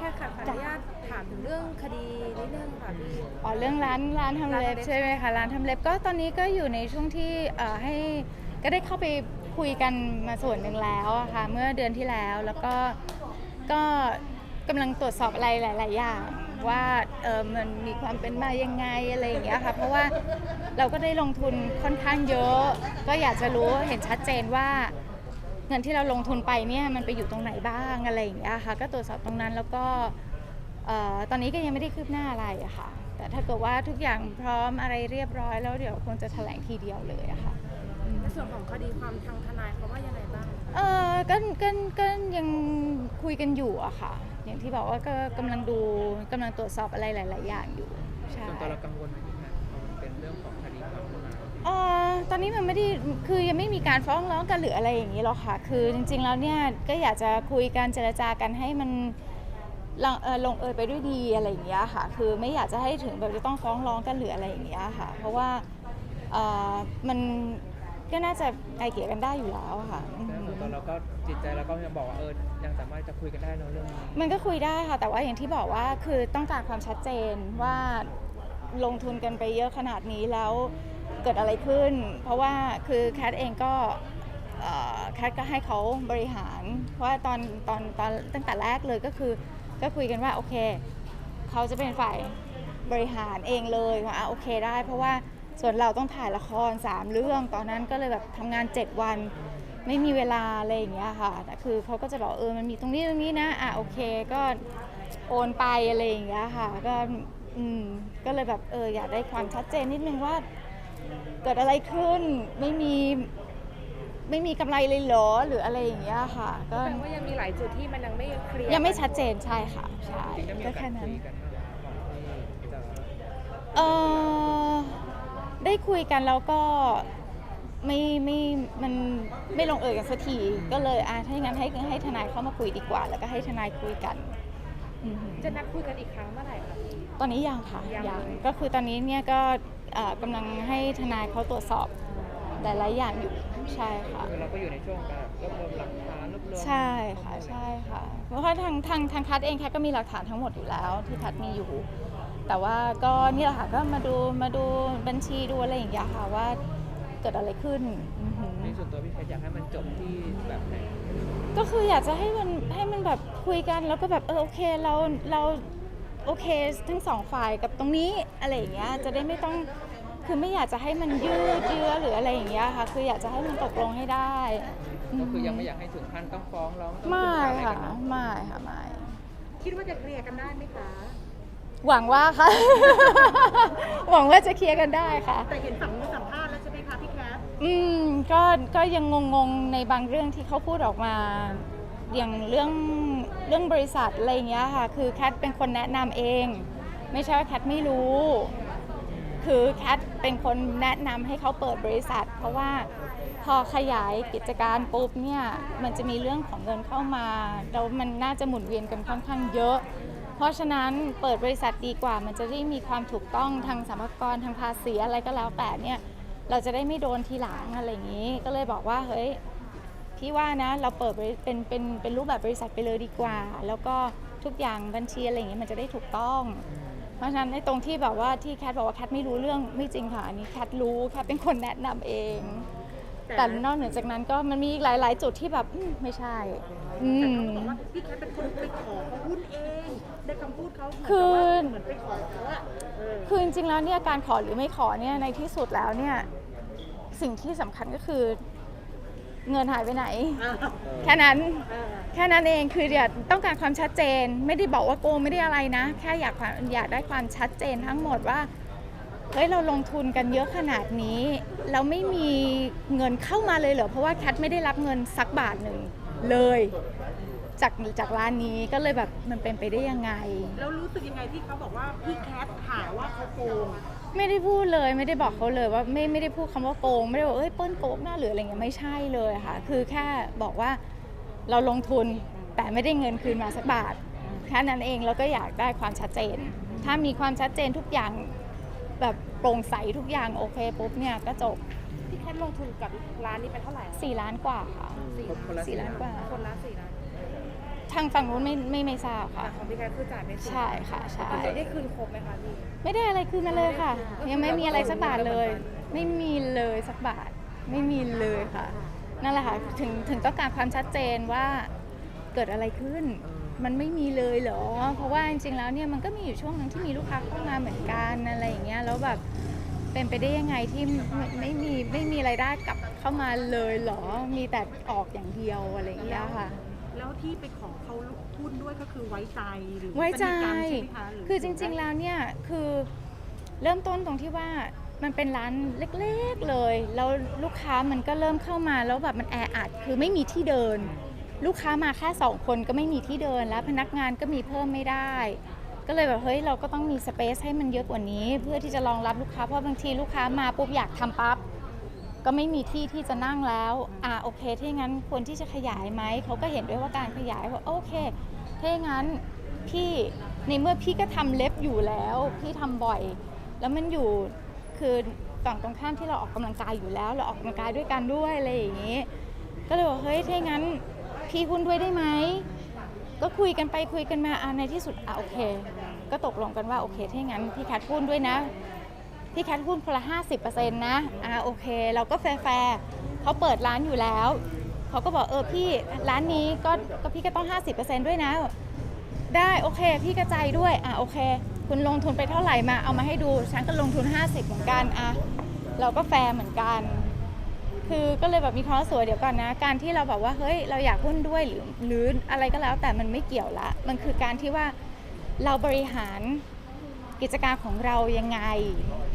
แค่ค่ะขออนุญาตถามถึงเรื่องคดีนิดนึงค่ะพี่ อ๋อเรื่องร้านร้านทำเล็บร้านทำเล็บ ใช่ไหมคะร้านทำเล็บก็ตอนนี้ก็อยู่ในช่วงที่เอ่อให้ก็ได้เข้าไปคุยกันมาส่วนหนึ่งแล้วอะค่ะเมื่อเดือนที่แล้วแล้วก็ก็กำลังตรวจสอบอะไรหลาย ๆ อย่าง ว่าเออมันมีความเป็นมายังไงอะไรอย่างเงี้ยค่ะเพราะว่าเราก็ได้ลงทุนค่อนข้างเยอะ ก็อยากจะรู้เห็นชัดเจนว่า เงินที่เราลงทุนไปเนี่ยมันไปอยู่ตรงไหนบ้างอะไรอย่างเงี้ยค่ะ ก็ตรวจสอบตรงนั้นแล้วก็เอ่อตอนนี้ก็ยังไม่ได้คืบหน้าอะไรอะค่ะ แต่ถ้าเกิดว่าทุกอย่างพร้อมอะไรเรียบร้อย แล้วเดี๋ยวคงจะแถลงทีเดียวเลยอะค่ะในส่วนของคดีความทางทนายเขาว่ายังไงบ้าง เออก็ก็ก็ยังคุยกันอยู่อะค่ะ อย่างที่บอกว่าก็กำลังดูกำลังตรวจสอบอะไรหลาย ๆ อย่างอยู่ใช่ส่วนตัวเรากังวลไหมพี่แพทพอมันเป็นเรื่องของ ตอนนี้มันไม่ได้คือยังไม่มีการฟ้องร้องกันหรืออะไรอย่างนี้หรอกค่ะ คือจริงๆแล้วเนี่ยก็อยากจะคุยกันเจรจากันให้มันลงเอ่อลงเอยไปด้วยดีอะไรอย่างเงี้ยค่ะ คือไม่อยากจะให้ถึงแบบจะต้องฟ้องร้องกันหรืออะไรอย่างเงี้ยค่ะ เพราะว่าเอ่อมันก็น่าจะไกลเกลี่ยกันได้อยู่แล้วค่ะอืแต่มส่วนตัวเราก็จิตใจเราก็ยังบอกว่าเออยังสามารถจะคุยกันได้เนอะเรื่องนี้มันก็คุยได้ค่ะ แต่ว่าอย่างที่บอกว่าคือต้องการความชัดเจนว่าลงทุนกันไปเยอะขนาดนี้แล้ว เกิดอะไรขึ้น เพราะว่าคือแคทเองก็แคทก็ให้เขาบริหารเพราะว่าตอนตอนตอนตั้งแต่แรกเลยก็คือก็คุยกันว่าโอเคเขาจะเป็นฝ่ายบริหารเองเลยว่าโอเคได้ เพราะว่าส่วนเราต้องถ่ายละคร 3 เรื่อง ตอนนั้นก็เลยแบบทำงาน 7 วัน ไม่มีเวลาอะไรอย่างเงี้ยค่ะแต่คือเขาก็จะบอกเออมันมีตรงนี้ตรงนี้นะอะโอเคก็โอนไปอะไรอย่างเงี้ยค่ะก็อืมก็เลยแบบเอออยากได้ความชัดเจนนิดนึงว่า เกิดอะไรขึ้นไม่มีไม่มีกำไรเลยเหรอหรืออะไรอย่างเงี้ยค่ะก็แปลว่ายังมีหลายจุดที่มันยังไม่เคลียร์ยังไม่ชัดเจนใช่ค่ะใช่จริงๆได้มีก็โอกาแค่สนั้คุน ยกันบ้างไหมก่อนที่จะเออได้คุยกันแล้วก็ไม่ไม่มันไม่ลงเอยกันสักทีก็เลยอะถ้าอย่างนั้นให้ให้ทนายเข้ามาคุยดีกว่า แล้วก็ให้ทนายคุยกันอือหือ จะนัดคุยกันอีกครั้งเมื่อไหร่คะพี่ตอนนี้ยังค่ะยังยังก็คือตอนนี้เนี่ยก็เอ่อกำลังให้ทนายเขาตรวจสอบหลายๆอย่างอยู่ใช่ค่ะคือเราก็อยู่ในช่วงการรวบรวมหลักฐานรวบรวมใช่ค่ะใช่ค่ะเพราะว่าทางทางทางคัดเองแคทก็มีหลักฐานทั้งหมดอยู่แล้วที่คัดมีอยู่ แต่ว่าก็นี่แหละค่ะก็มาดูมาดูบัญชีดูอะไรอย่างเงี้ยค่ะว่า เกิดอะไรขึ้นอือหือในส่วนตัวพี่แพทอยากให้มันจบที่แบบไหนก็คืออยากจะให้มันให้มันแบบคุยกันแล้วก็แบบเออโอเคเราเราโอเคทั้งสองฝ่ายกับตรงนี้อะไรอย่างเงี้ยจะได้ไม่ต้องคือไม่อยากจะให้มันยืดเยื้อหรืออะไรอย่างเงี้ยค่ะ คืออยากจะให้มันตกลงให้ได้ก็คือยังไม่อยากให้ถึงขั้นต้องฟ้องร้องต้องไม่ขึ้นศาลอะไรค่ะกันเนอะไม่ค่ะไม่คิดว่าจะเคลียร์กันได้ไหมคะ หวังว่าค่ะ หวังว่าจะเคลียร์กันได้ค่ะ แต่เห็นฝั่ง อืมก็ก็ยังงงๆในบางเรื่องที่เขาพูดออกมา อย่างเรื่องเรื่องบริษัทอะไรอย่างเงี้ยค่ะ คือแคทเป็นคนแนะนำเอง ไม่ใช่ว่าแคทไม่รู้ คือแคทเป็นคนแนะนำให้เขาเปิดบริษัท เพราะว่าพอขยายกิจการปุ๊บเนี่ยมันจะมีเรื่องของเงินเข้ามาแล้วมันน่าจะหมุนเวียนกันค่อนข้างเยอะ เพราะฉะนั้นเปิดบริษัทดีกว่า มันจะได้มีความถูกต้องทางสรรพากรทางภาษีอะไรก็แล้วแต่เนี่ย เราจะได้ไม่โดนทีหลังอะไรอย่างนี้ ก็เลยบอกว่าเฮ้ยพี่ว่านะเราเปิดบริเป็นเป็นเป็นรูปแบบบริษัทไปเลยดีกว่า แล้วก็ทุกอย่างบัญชีอะไรอย่างเงี้ยมันจะได้ถูกต้อง เพราะฉะนั้นในตรงที่แบบว่าที่แคทบอกว่าแคทไม่รู้เรื่องไม่จริงค่ะอันนี้แคทรู้แคทเป็นคนแนะนำเอง แต่นอกเหนือจากนั้นก็มันมีอีกหลาย ๆ จุดที่แบบอืมไม่ใช่อืมบอกว่าพี่แคทเป็นคนไปขอเขาหุ้นเองได้คำพูดเขาเหมือนคือกับว่าเหมือนไปขอเขาอะเออคือจริงๆแล้วเนี่ยการขอหรือไม่ขอเนี่ยในที่สุดแล้วเนี่ย สิ่งที่สำคัญก็คือ เงินหายไปไหน แค่นั้นเออแค่นั้นเองคืออยากต้องการความชัดเจน ไม่ได้บอกว่าโกงไม่ได้อะไรนะ แค่อยากความอยากได้ความชัดเจนทั้งหมดว่าเฮ้ยเราลงทุนกันเยอะขนาดนี้แล้วไม่มีเงินเข้ามาเลยเหรอเพราะว่าแคทไม่ได้รับเงินสักบาทหนึ่งเลย จากจากร้านนี้ก็เลยแบบมันเป็นไปได้ยังไง แล้วรู้สึกยังไงที่เขาบอกว่าพี่แคทหาว่าเขาโกงอะ ไม่ได้พูดเลยไม่ได้บอกเขาเลยว่าไม่ไม่ได้พูดคำว่าโกง ไม่ได้บอกเอ้ยเปิ้ลโกงหน้าหรืออะไรเงี้ยไม่ใช่เลยค่ะ คือแค่บอกว่าเราลงทุนแต่ไม่ได้เงินคืนมาสักบาทแค่นั้นเองแล้วก็อยากได้ความชัดเจน ถ้ามีความชัดเจนทุกอย่างแบบโปร่งใสทุกอย่างโอเคปุ๊บเนี่ยก็จบพี่แคทลงทุนกับร้านนี้ไปเท่าไหร่อะ4ล้านกว่าค่ะคนคนละสี่ล้านกว่าคนละสี่ล้าน ทางฝั่งนู้นไม่ไม่ไม่ทราบค่ะ ของพี่แคทคือจ่ายไม่ใช่ค่ะใช่ ตอนนี้ได้คืนครบไหมคะพี่ ไม่ได้อะไรคืนมาเลยค่ะ ยังไม่มีอะไรสักบาทเลย ไม่มีเลยสักบาท ไม่มีเลยค่ะ นั่นแหละค่ะ ถึงถึงต้องการความชัดเจนว่าเกิดอะไรขึ้น มันไม่มีเลยเหรอ เพราะว่าจริงๆแล้วเนี่ยมันก็มีอยู่ช่วงหนึงที่มีลูกค้าเข้ามาเหมือนกันอะไรอย่างเงี้ย แล้วแบบเป็นไปได้ยังไงที่ไม่ไม่มีไม่มีรายได้กลับเข้ามาเลยเหรอ มีแต่ออกอย่างเดียวอะไรอย่างเงี้ยค่ะ แล้วที่ไปขอเขาหุ้นด้วยก็คือไว้ใจหรือไว้ใจ สนิทกันใช่ไหมคะหคือจริงๆ แล้วเนี่ยคือเริ่มต้นตรงที่ว่ามันเป็นร้านเล็กๆเลยแล้วลูกค้ามันก็เริ่มเข้ามาแล้วแบบมันแออัดคือไม่มีที่เดิน ลูกค้ามาแค่สองคนก็ไม่มีที่เดินแล้วพนักงานก็มีเพิ่มไม่ได้ ก็เลยแบบเฮ้ยเราก็ต้องมีสเปซให้มันเยอะกว่านี้ เพื่อที่จะรองรับลูกค้าเพราะบางทีลูกค้ามาปุ๊บอยากทำปั๊บ ก็ไม่มีที่ที่จะนั่งแล้วอ่าโอเคถ้าอย่างนั้นควรที่จะขยายไหมเขาก็เห็นด้วยว่าการขยายว่าโอเคถ้าอย่างนั้นพี่ในเมื่อพี่ก็ทำเล็บอยู่แล้ว พี่ทำบ่อย แล้วมันอยู่คือฝั่งตรงข้ามที่เราออกกำลังกายอยู่แล้ว เราออกกำลังกายด้วยกันด้วยอะไรอย่างนี้ ก็เลยบอกเฮ้ยถ้าอย่างนั้นพี่หุ้นด้วยได้ไหมก็คุยกันไปคุยกันมาอ่าในที่สุดอะโอเค ก็ตกลงกันว่าโอเคถ้าอย่างนั้นพี่แคทหุ้นด้วยนะ พี่แคทหุ้นคนละ 50%นะอ่าโอเค เราก็แฟร์เขาเปิดร้านอยู่แล้วเขาก็บอกเออพี่ร้านนี้ก็ก็พี่ก็ต้อง 50%ด้วยนะ ได้โอเคพี่กระจายด้วยอ่าโอเค คุณลงทุนไปเท่าไหร่มาเอามาให้ดูฉันก็ลงทุน 50 เหมือนกันอะเราก็แฟร์เหมือนกัน คือก็เลยแบบมีความสว่าเดี๋ยวก่อนนะ การที่เราแบบว่าเฮ้ยเราอยากหุ้นด้วยหรือหรืออะไรก็แล้วแต่มันไม่เกี่ยวละ มันคือการที่ว่าเราบริหาร กิจการของเรายังไง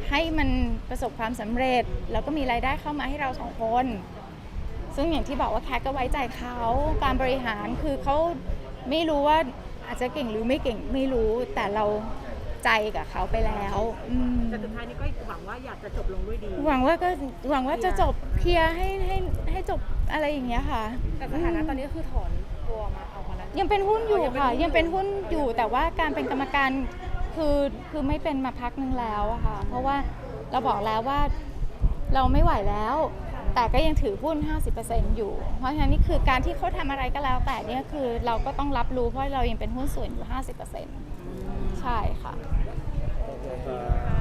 ให้มันประสบความสำเร็จ แล้วก็มีรายได้เข้ามาให้เราสองคน ซึ่งอย่างที่บอกว่าแคทก็ไว้ใจเขาการบริหารคือเขาไม่รู้ว่าอาจจะเก่งหรือไม่เก่งไม่รู้แต่เราใจกับเขาไปแล้วอืมแต่สุดท้ายนี้ก็หวังว่าอยากจะจบลงด้วยดี หวังว่าก็หวังว่าจะจบเคลียร์ให้ให้ให้จบอะไรอย่างเงี้ยค่ะ แต่สถานะตอนนี้ก็คือถอนตัวมาออกมาแล้วยังเป็นหุ้นอยู่ค่ะ ยัยังงเป็เป็นนหุ้หุ้นนออยู่ยู่แต่ว่าการเป็นกรรมการ คือคือไม่เป็นมาพักหนึงแล้วอะค่ะ เพราะว่าเราบอกแล้วว่าเราไม่ไหวแล้ว แต่ก็ยังถือหุ้น 50%อยู่ เพราะฉะนั้นนี่คือการที่เขาทำอะไรก็แล้ว แต่เนี่ยคือเราก็ต้องรับรู้เพราะเรายังเป็นหุ้นส่วนอยู่ 50%ใช่ค่ะโอเคครับ